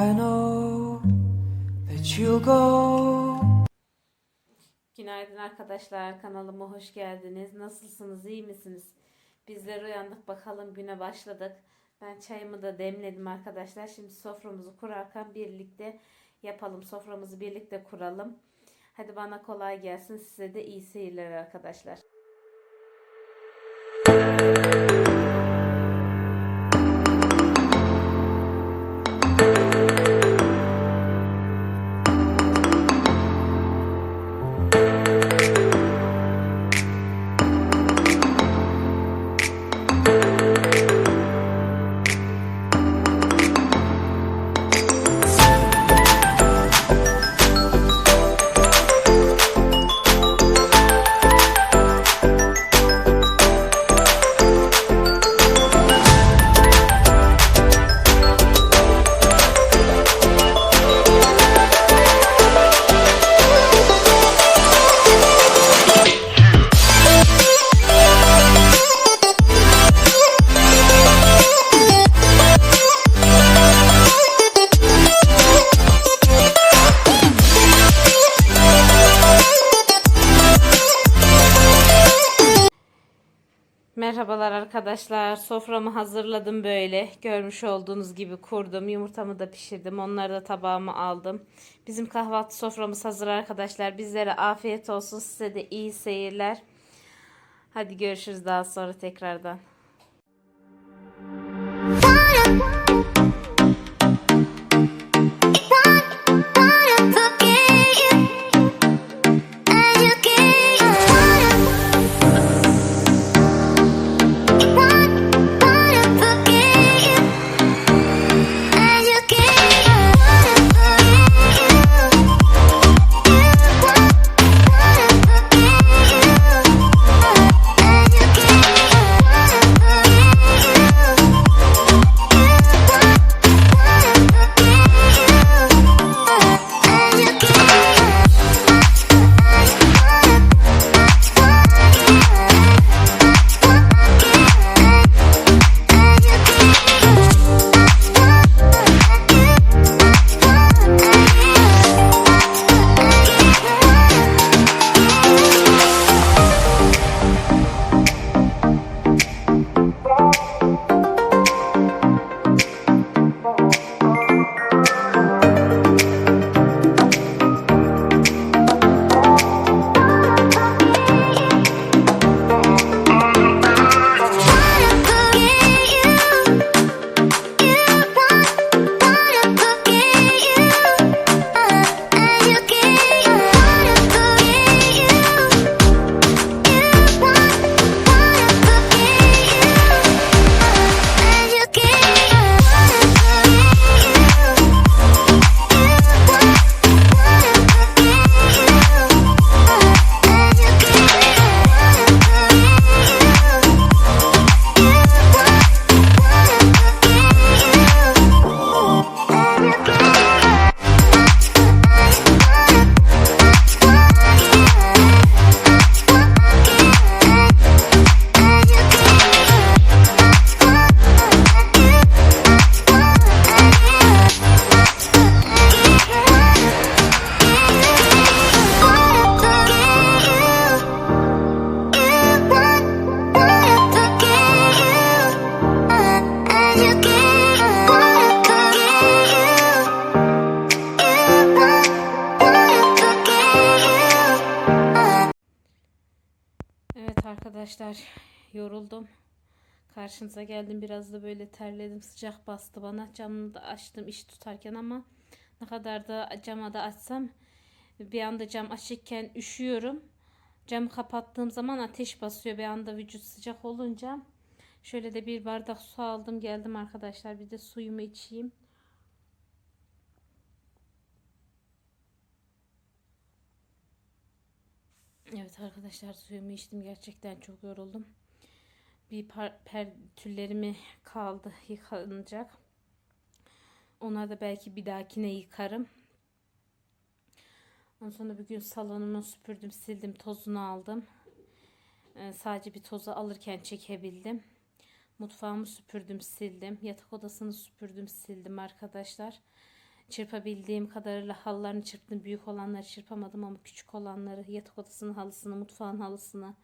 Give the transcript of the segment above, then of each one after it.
I know that you'll go. Günaydın arkadaşlar kanalıma hoş geldiniz. Nasılsınız iyi misiniz? Bizler uyandık bakalım güne başladık. Ben çayımı da demledim arkadaşlar. Şimdi soframızı kurarken birlikte yapalım. Soframızı birlikte kuralım. Hadi bana kolay gelsin. Size de iyi seyirler arkadaşlar. Arkadaşlar. Soframı hazırladım böyle. Görmüş olduğunuz gibi kurdum. Yumurtamı da pişirdim. Onları da tabağıma aldım. Bizim kahvaltı soframız hazır arkadaşlar. Bizlere afiyet olsun. Size de iyi seyirler. Hadi görüşürüz daha sonra tekrardan. Arkadaşlar yoruldum. Karşınıza geldim biraz da böyle terledim sıcak bastı bana. Camını da açtım iş tutarken ama ne kadar da cama da açsam bir anda cam açıkken üşüyorum. Camı kapattığım zaman ateş basıyor bir anda vücut sıcak olunca. Şöyle de bir bardak su aldım geldim arkadaşlar bir de suyumu içeyim. Evet arkadaşlar suyumu içtim gerçekten çok yoruldum. Bir par, per, tüllerimi kaldı yıkanacak. Onları da belki bir dahakine yıkarım. Ondan sonra bugün salonumu süpürdüm, sildim, tozunu aldım. Ee, sadece bir tozu alırken çekebildim. Mutfağımı süpürdüm, sildim. Yatak odasını süpürdüm, sildim arkadaşlar. Çırpabildiğim kadarıyla halılarını çırptım. Büyük olanları çırpamadım ama küçük olanları yatak odasının halısını, mutfağın halısını.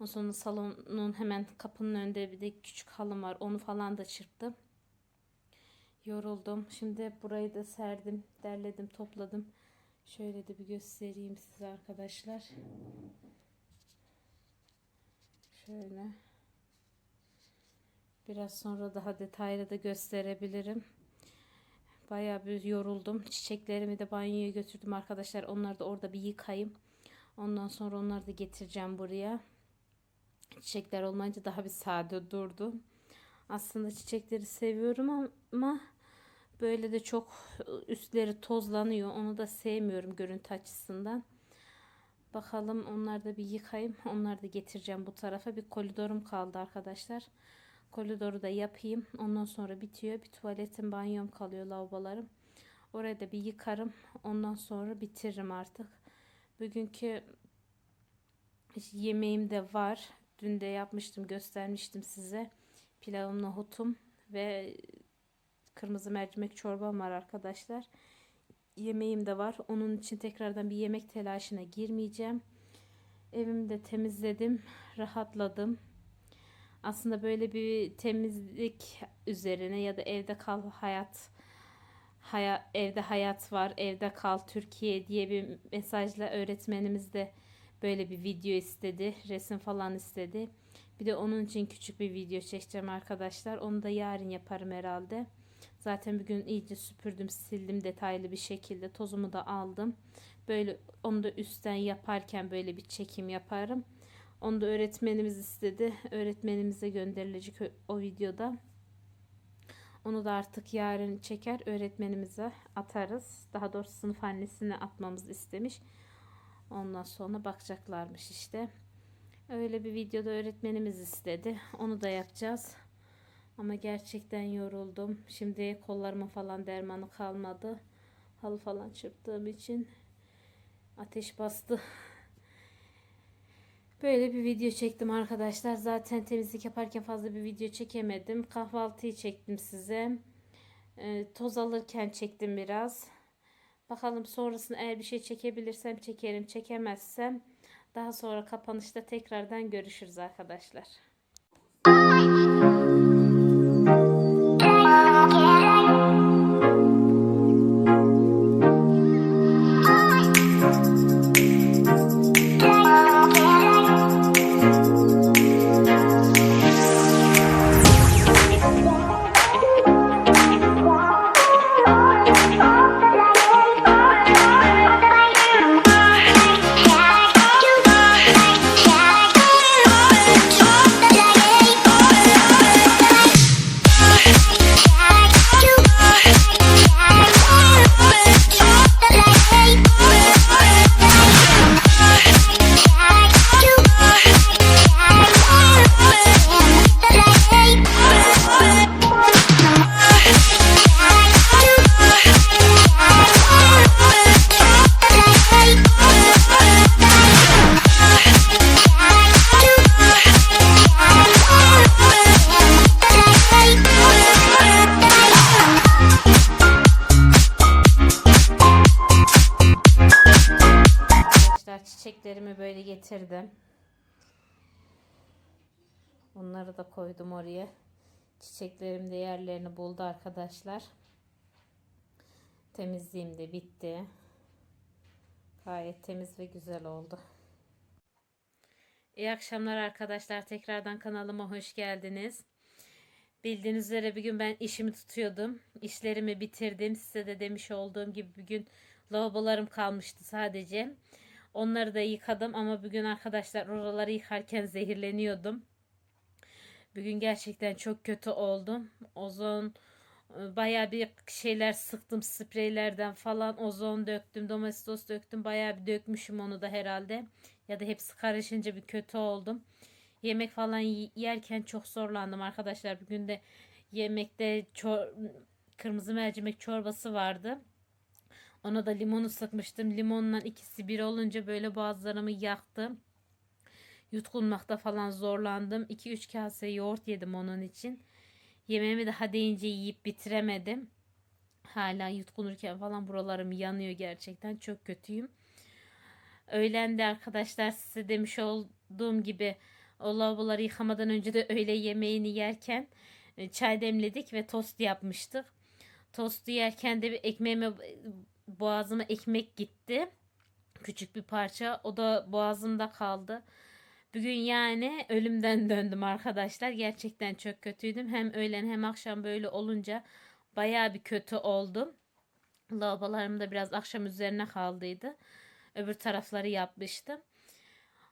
Ondan sonra salonun hemen kapının önünde bir de küçük halım var. Onu falan da çırptım. Yoruldum. Şimdi burayı da serdim, derledim, topladım. Şöyle de bir göstereyim size arkadaşlar. Şöyle. Biraz sonra daha detaylı da gösterebilirim. Bayağı bir yoruldum. Çiçeklerimi de banyoya götürdüm arkadaşlar. Onları da orada bir yıkayayım. Ondan sonra onları da getireceğim buraya. Çiçekler olmayınca daha bir sade durdu. Aslında çiçekleri seviyorum ama böyle de çok üstleri tozlanıyor. Onu da sevmiyorum görüntü açısından. Bakalım onları da bir yıkayayım. Onları da getireceğim bu tarafa. Bir koridorum kaldı arkadaşlar. Koridoru da yapayım. Ondan sonra bitiyor. Bir tuvaletim, banyom kalıyor, lavabolarım. Oraya da bir yıkarım. Ondan sonra bitiririm artık. Bugünkü yemeğim de var. Dün de yapmıştım, göstermiştim size. Pilavım, nohutum ve kırmızı mercimek çorbam var arkadaşlar. Yemeğim de var. Onun için tekrardan bir yemek telaşına girmeyeceğim. Evimi de temizledim, rahatladım. Aslında böyle bir temizlik üzerine ya da evde kal hayat hayat evde hayat var, evde kal Türkiye diye bir mesajla öğretmenimiz de böyle bir video istedi, resim falan istedi. Bir de onun için küçük bir video çekeceğim arkadaşlar. Onu da yarın yaparım herhalde. Zaten bugün iyice süpürdüm, sildim detaylı bir şekilde. Tozumu da aldım. Böyle onu da üstten yaparken böyle bir çekim yaparım. Onu da öğretmenimiz istedi. Öğretmenimize gönderilecek o videoda. Onu da artık yarın çeker öğretmenimize atarız. Daha doğrusu sınıf annesine atmamız istemiş. Ondan sonra bakacaklarmış işte. Öyle bir videoda öğretmenimiz istedi. Onu da yapacağız. Ama gerçekten yoruldum. Şimdi kollarıma falan dermanı kalmadı. Halı falan çırptığım için ateş bastı. Böyle bir video çektim arkadaşlar. Zaten temizlik yaparken fazla bir video çekemedim. Kahvaltıyı çektim size. Ee, toz alırken çektim biraz. Bakalım sonrasında eğer bir şey çekebilirsem çekerim. Çekemezsem daha sonra kapanışta tekrardan görüşürüz. Arkadaşlar Onları da koydum oraya. Çiçeklerim de yerlerini buldu arkadaşlar. Temizliğim de bitti. Gayet temiz ve güzel oldu. İyi akşamlar arkadaşlar. Tekrardan kanalıma hoş geldiniz. Bildiğiniz üzere bir gün ben işimi tutuyordum. İşlerimi bitirdim. Size de demiş olduğum gibi bir gün lavabolarım kalmıştı sadece. Onları da yıkadım ama bugün arkadaşlar oraları yıkarken zehirleniyordum. Bugün gerçekten çok kötü oldum. Ozon e, bayağı bir şeyler sıktım spreylerden falan. Ozon döktüm domestos döktüm. Bayağı bir dökmüşüm onu da herhalde. Ya da hepsi karışınca bir kötü oldum. Yemek falan yerken çok zorlandım arkadaşlar. Bugün de yemekte kırmızı mercimek çorbası vardı. Ona da limonu sıkmıştım. Limonla ikisi bir olunca böyle boğazlarımı yaktı yutkunmakta falan zorlandım 2-3 kase yoğurt yedim onun için Yemeğimi daha deyince yiyip bitiremedim. Hala yutkunurken falan buralarım yanıyor gerçekten. Çok kötüyüm. Öğlen de arkadaşlar size demiş olduğum gibi o lavaboları yıkamadan önce de öğle yemeğini yerken e, çay demledik ve tost yapmıştık. Tostu yerken de bir ekmeğime boğazıma ekmek gitti. Küçük bir parça. O da boğazımda kaldı. Bugün yani ölümden döndüm arkadaşlar. Gerçekten çok kötüydüm. Hem öğlen hem akşam böyle olunca bayağı bir kötü oldum. Lavabolarım da biraz akşam üzerine kaldıydı. Öbür tarafları yapmıştım.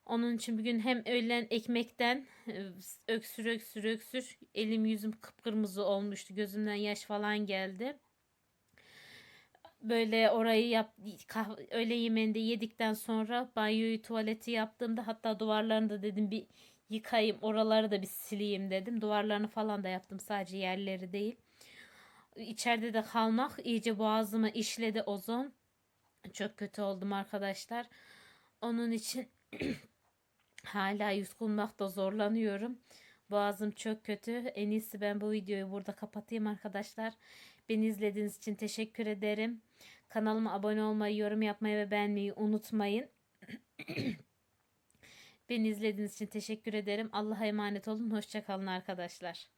Onun için bugün hem öğlen ekmekten e, öksür öksür öksür elim yüzüm kıpkırmızı olmuştu. Gözümden yaş falan geldi. Böyle orayı yap kah- öğle yemeğini de yedikten sonra banyoyu tuvaleti yaptığımda hatta duvarlarını da dedim bir yıkayayım oraları da bir sileyim dedim. Duvarlarını falan da yaptım sadece yerleri değil. İçeride de kalmak iyice boğazıma işledi ozon. Çok kötü oldum arkadaşlar. Onun için hala yutkunmakta zorlanıyorum. Boğazım çok kötü. En iyisi ben bu videoyu burada kapatayım arkadaşlar. Beni izlediğiniz için teşekkür ederim. Kanalıma abone olmayı, yorum yapmayı ve beğenmeyi unutmayın. Beni izlediğiniz için teşekkür ederim. Allah'a emanet olun. Hoşçakalın arkadaşlar.